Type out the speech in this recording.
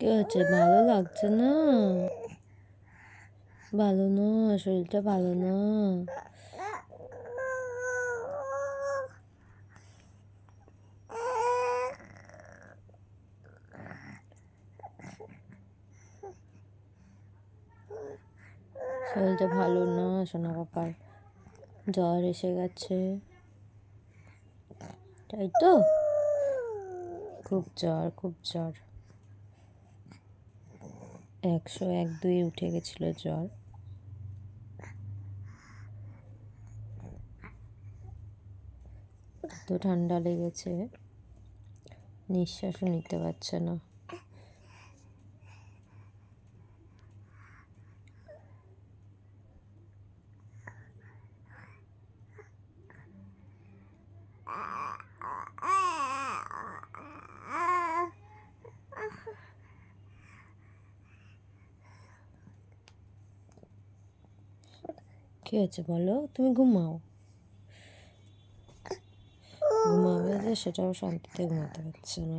কি হচ্ছে? ভালো লাগছে না? ভালো না, শরীরটা ভালো না। শরীরটা ভালো না, সোনা বাবার জ্বর এসে গেছে। তাই তো? খুব জ্বর খুব জ্বর। একশো এক দুই উঠে গেছিল জ্বর। এত ঠান্ডা লেগেছে নিঃশ্বাসও নিতে পারছে না। কী হয়েছে বলো? তুমি ঘুমাও। ঘুমাবে যে সেটাও শান্তিতে ঘুমাতে পারছে না।